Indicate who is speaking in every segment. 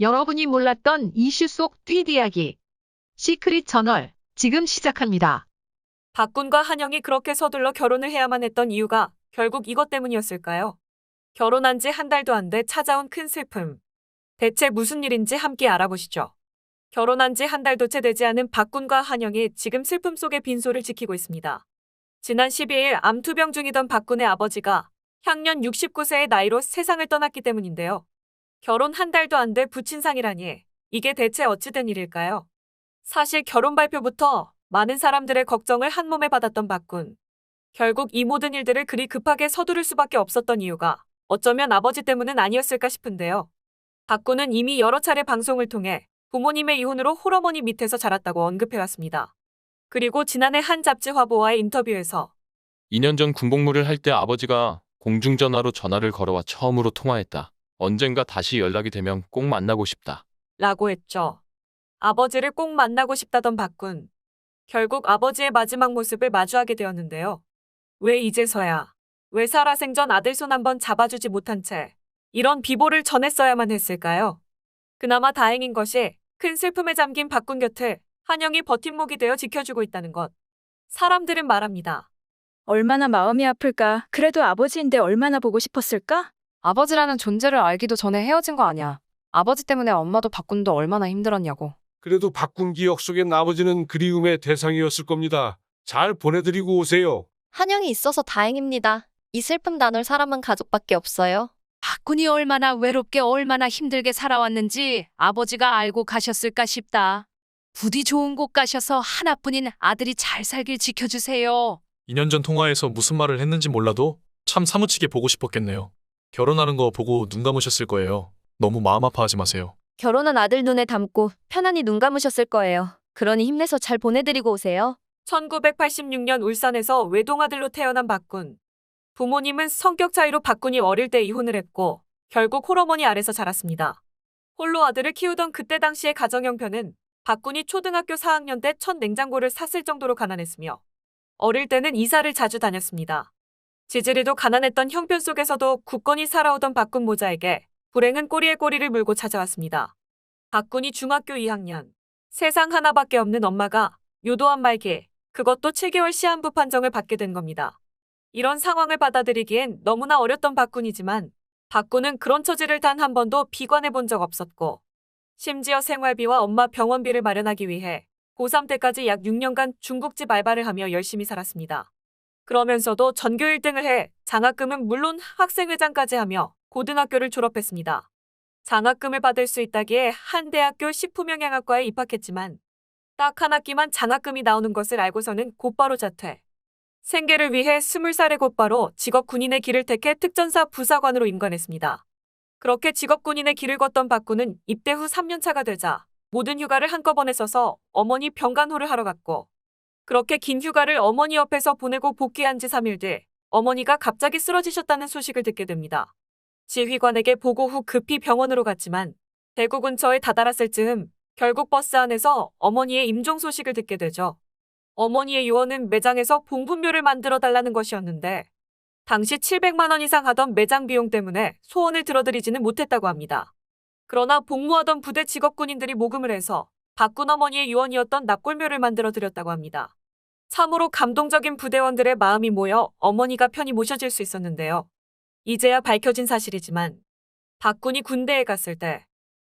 Speaker 1: 여러분이 몰랐던 이슈 속 뒷이야기. 시크릿 저널, 지금 시작합니다.
Speaker 2: 박군과 한영이 그렇게 서둘러 결혼을 해야만 했던 이유가 결국 이것 때문이었을까요? 결혼한 지 한 달도 안 돼 찾아온 큰 슬픔. 대체 무슨 일인지 함께 알아보시죠. 결혼한 지 한 달도 채 되지 않은 박군과 한영이 지금 슬픔 속의 빈소를 지키고 있습니다. 지난 12일 암투병 중이던 박군의 아버지가 향년 69세의 나이로 세상을 떠났기 때문인데요. 결혼 한 달도 안 돼 부친상이라니 이게 대체 어찌된 일일까요? 사실 결혼 발표부터 많은 사람들의 걱정을 한 몸에 받았던 박군. 결국 이 모든 일들을 그리 급하게 서두를 수밖에 없었던 이유가 어쩌면 아버지 때문은 아니었을까 싶은데요. 박군은 이미 여러 차례 방송을 통해 부모님의 이혼으로 홀어머니 밑에서 자랐다고 언급해왔습니다. 그리고 지난해 한 잡지 화보와의 인터뷰에서
Speaker 3: 2년 전 군복무를 할 때 아버지가 공중전화로 전화를 걸어와 처음으로 통화했다. 언젠가 다시 연락이 되면 꼭 만나고 싶다.
Speaker 2: 라고 했죠. 아버지를 꼭 만나고 싶다던 박군. 결국 아버지의 마지막 모습을 마주하게 되었는데요. 왜 이제서야? 왜 살아생전 아들 손 한번 잡아주지 못한 채 이런 비보를 전했어야만 했을까요? 그나마 다행인 것이 큰 슬픔에 잠긴 박군 곁을 한영이 버팀목이 되어 지켜주고 있다는 것. 사람들은 말합니다.
Speaker 4: 얼마나 마음이 아플까. 그래도 아버지인데 얼마나 보고 싶었을까?
Speaker 5: 아버지라는 존재를 알기도 전에 헤어진 거 아니야. 아버지 때문에 엄마도 박군도 얼마나 힘들었냐고.
Speaker 6: 그래도 바꾼 기억 속엔 아버지는 그리움의 대상이었을 겁니다. 잘 보내드리고 오세요.
Speaker 7: 한영이 있어서 다행입니다. 이 슬픔 나눌 사람은 가족밖에 없어요.
Speaker 8: 박군이 얼마나 외롭게 얼마나 힘들게 살아왔는지 아버지가 알고 가셨을까 싶다. 부디 좋은 곳 가셔서 하나뿐인 아들이 잘 살길 지켜주세요.
Speaker 9: 2년 전 통화에서 무슨 말을 했는지 몰라도 참 사무치게 보고 싶었겠네요. 결혼하는 거 보고 눈 감으셨을 거예요. 너무 마음 아파하지 마세요.
Speaker 7: 결혼한 아들 눈에 담고 편안히 눈 감으셨을 거예요. 그러니 힘내서 잘 보내드리고 오세요.
Speaker 2: 1986년 울산에서 외동아들로 태어난 박군. 부모님은 성격 차이로 박군이 어릴 때 이혼을 했고 결국 홀어머니 아래서 자랐습니다. 홀로 아들을 키우던 그때 당시의 가정 형편은 박군이 초등학교 4학년 때 첫 냉장고를 샀을 정도로 가난했으며 어릴 때는 이사를 자주 다녔습니다. 지지리도 가난했던 형편 속에서도 굳건히 살아오던 박군 모자에게 불행은 꼬리에 꼬리를 물고 찾아왔습니다. 박군이 중학교 2학년, 세상 하나밖에 없는 엄마가 요도한 말기, 그것도 7개월 시한부 판정을 받게 된 겁니다. 이런 상황을 받아들이기엔 너무나 어렸던 박군이지만 박군은 그런 처지를 단 한 번도 비관해 본 적 없었고 심지어 생활비와 엄마 병원비를 마련하기 위해 고3 때까지 약 6년간 중국집 알바를 하며 열심히 살았습니다. 그러면서도 전교 1등을 해 장학금은 물론 학생회장까지 하며 고등학교를 졸업했습니다. 장학금을 받을 수 있다기에 한 대학교 식품영양학과에 입학했지만 딱 한 학기만 장학금이 나오는 것을 알고서는 곧바로 자퇴. 생계를 위해 20살의 곧바로 직업 군인의 길을 택해 특전사 부사관으로 임관했습니다. 그렇게 직업 군인의 길을 걷던 박군은 입대 후 3년차가 되자 모든 휴가를 한꺼번에 써서 어머니 병간호를 하러 갔고 그렇게 긴 휴가를 어머니 옆에서 보내고 복귀한 지 3일 뒤 어머니가 갑자기 쓰러지셨다는 소식을 듣게 됩니다. 지휘관에게 보고 후 급히 병원으로 갔지만 대구 근처에 다다랐을 즈음 결국 버스 안에서 어머니의 임종 소식을 듣게 되죠. 어머니의 유언은 매장에서 봉분묘를 만들어 달라는 것이었는데 당시 700만 원 이상 하던 매장 비용 때문에 소원을 들어드리지는 못했다고 합니다. 그러나 복무하던 부대 직업군인들이 모금을 해서 박군 어머니의 유언이었던 납골묘를 만들어 드렸다고 합니다. 참으로 감동적인 부대원들의 마음이 모여 어머니가 편히 모셔질 수 있었는데요. 이제야 밝혀진 사실이지만 박군이 군대에 갔을 때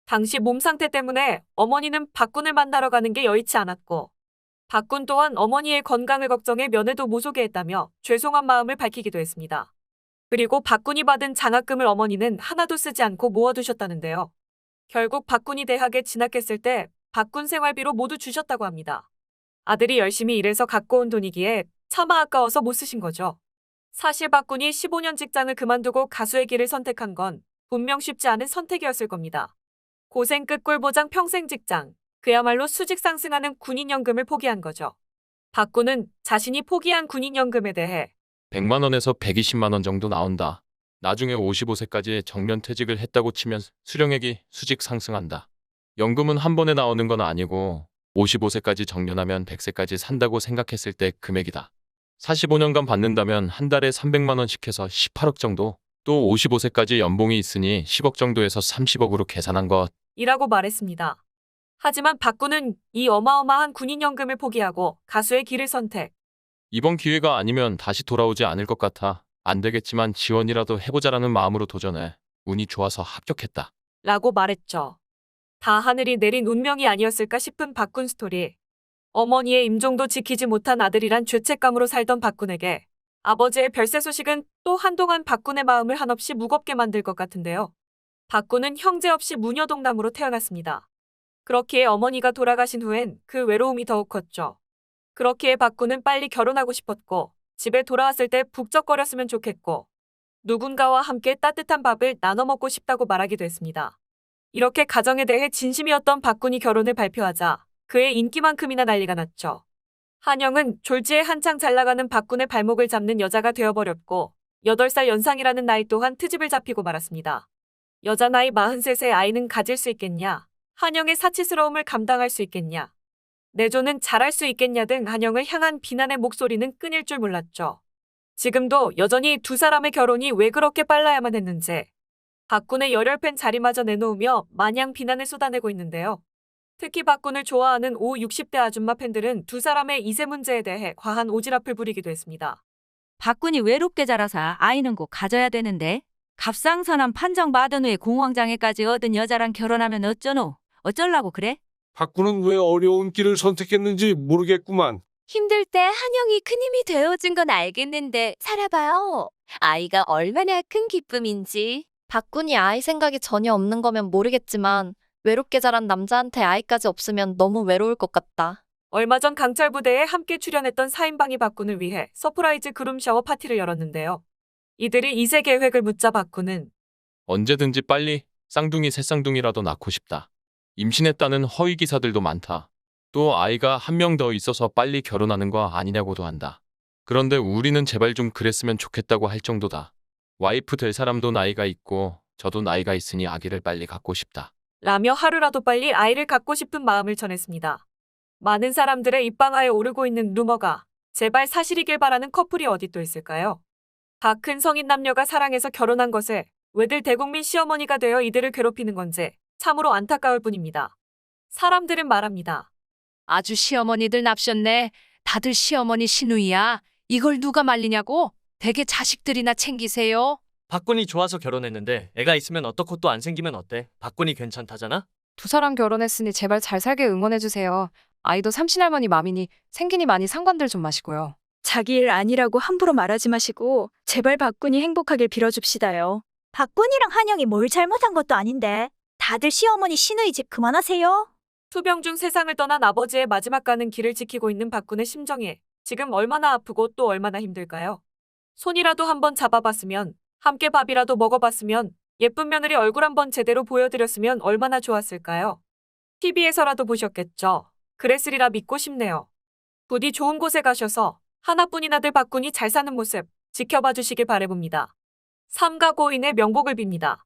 Speaker 2: 당시 몸 상태 때문에 어머니는 박군을 만나러 가는 게 여의치 않았고 박군 또한 어머니의 건강을 걱정해 면회도 모소게 했다며 죄송한 마음을 밝히기도 했습니다. 그리고 박군이 받은 장학금을 어머니는 하나도 쓰지 않고 모아두셨다는데요. 결국 박군이 대학에 진학했을 때 박군 생활비로 모두 주셨다고 합니다. 아들이 열심히 일해서 갖고 온 돈이기에 차마 아까워서 못 쓰신 거죠. 사실 박군이 15년 직장을 그만두고 가수의 길을 선택한 건 분명 쉽지 않은 선택이었을 겁니다. 고생 끝골 보장 평생 직장, 그야말로 수직 상승하는 군인연금을 포기한 거죠. 박군은 자신이 포기한 군인연금에 대해
Speaker 3: 100만 원에서 120만 원 정도 나온다. 나중에 55세까지 정년 퇴직을 했다고 치면 수령액이 수직 상승한다. 연금은 한 번에 나오는 건 아니고 55세까지 정년하면 100세까지 산다고 생각했을 때 금액이다. 45년간 받는다면 한 달에 300만 원씩 해서 18억 정도, 또 55세까지 연봉이 있으니 10억 정도에서 30억으로 계산한 것.
Speaker 2: 이라고 말했습니다. 하지만 박군은 이 어마어마한 군인연금을 포기하고 가수의 길을 선택.
Speaker 3: 이번 기회가 아니면 다시 돌아오지 않을 것 같아. 안 되겠지만 지원이라도 해보자라는 마음으로 도전해. 운이 좋아서 합격했다.
Speaker 2: 라고 말했죠. 다 하늘이 내린 운명이 아니었을까 싶은 박군 스토리. 어머니의 임종도 지키지 못한 아들이란 죄책감으로 살던 박군에게 아버지의 별세 소식은 또 한동안 박군의 마음을 한없이 무겁게 만들 것 같은데요. 박군은 형제 없이 무녀동남으로 태어났습니다. 그렇기에 어머니가 돌아가신 후엔 그 외로움이 더욱 컸죠. 그렇기에 박군은 빨리 결혼하고 싶었고 집에 돌아왔을 때 북적거렸으면 좋겠고 누군가와 함께 따뜻한 밥을 나눠 먹고 싶다고 말하기도 했습니다. 이렇게 가정에 대해 진심이었던 박군이 결혼을 발표하자 그의 인기만큼이나 난리가 났죠. 한영은 졸지에 한창 잘 나가는 박군의 발목을 잡는 여자가 되어버렸고 8살 연상이라는 나이 또한 트집을 잡히고 말았습니다. 여자 나이 43세 아이는 가질 수 있겠냐? 한영의 사치스러움을 감당할 수 있겠냐? 내조는 잘할 수 있겠냐 등 한영을 향한 비난의 목소리는 끊일 줄 몰랐죠. 지금도 여전히 두 사람의 결혼이 왜 그렇게 빨라야만 했는지 박군의 열혈팬 자리마저 내놓으며 마냥 비난을 쏟아내고 있는데요. 특히 박군을 좋아하는 5, 60대 아줌마 팬들은 두 사람의 이세 문제에 대해 과한 오지랖을 부리기도 했습니다.
Speaker 10: 박군이 외롭게 자라서 아이는 꼭 가져야 되는데 갑상선암 판정 받은 후에 공황장애까지 얻은 여자랑 결혼하면 어쩌노? 어쩔라고 그래?
Speaker 6: 박군은 왜 어려운 길을 선택했는지 모르겠구만.
Speaker 7: 힘들 때 한영이 큰 힘이 되어준 건 알겠는데 살아봐요. 아이가 얼마나 큰 기쁨인지.
Speaker 5: 박군이 아이 생각이 전혀 없는 거면 모르겠지만 외롭게 자란 남자한테 아이까지 없으면 너무 외로울 것 같다.
Speaker 2: 얼마 전 강철 부대에 함께 출연했던 사인방이 박군을 위해 서프라이즈 그룹 샤워 파티를 열었는데요. 이들이 이세 계획을 묻자 박군은
Speaker 3: 언제든지 빨리 쌍둥이 새쌍둥이라도 낳고 싶다. 임신했다는 허위 기사들도 많다. 또 아이가 한 명 더 있어서 빨리 결혼하는 거 아니냐고도 한다. 그런데 우리는 제발 좀 그랬으면 좋겠다고 할 정도다. 와이프 될 사람도 나이가 있고 저도 나이가 있으니 아기를 빨리 갖고 싶다.
Speaker 2: 라며 하루라도 빨리 아이를 갖고 싶은 마음을 전했습니다. 많은 사람들의 입방아에 오르고 있는 루머가 제발 사실이길 바라는 커플이 어디 또 있을까요? 다 큰 성인 남녀가 사랑해서 결혼한 것에 왜들 대국민 시어머니가 되어 이들을 괴롭히는 건지 참으로 안타까울 뿐입니다. 사람들은 말합니다.
Speaker 8: 아주 시어머니들 납셨네. 다들 시어머니 시누이야. 이걸 누가 말리냐고? 되게 자식들이나 챙기세요.
Speaker 11: 박군이 좋아서 결혼했는데 애가 있으면 어떻고 또 안 생기면 어때? 박군이 괜찮다잖아?
Speaker 5: 두 사람 결혼했으니 제발 잘 살게 응원해주세요. 아이도 삼신할머니 맘이니 생기니 많이 상관들 좀 마시고요.
Speaker 4: 자기 일 아니라고 함부로 말하지 마시고 제발 박군이 행복하길 빌어줍시다요.
Speaker 12: 박군이랑 한영이 뭘 잘못한 것도 아닌데 다들 시어머니 시누이 집 그만하세요.
Speaker 2: 투병 중 세상을 떠난 아버지의 마지막 가는 길을 지키고 있는 박군의 심정이 지금 얼마나 아프고 또 얼마나 힘들까요? 손이라도 한번 잡아봤으면 함께 밥이라도 먹어봤으면 예쁜 며느리 얼굴 한번 제대로 보여드렸으면 얼마나 좋았을까요? TV에서라도 보셨겠죠? 그랬으리라 믿고 싶네요. 부디 좋은 곳에 가셔서 하나뿐인 아들 박군이 잘 사는 모습 지켜봐 주시길 바래봅니다. 삼가 고인의 명복을 빕니다.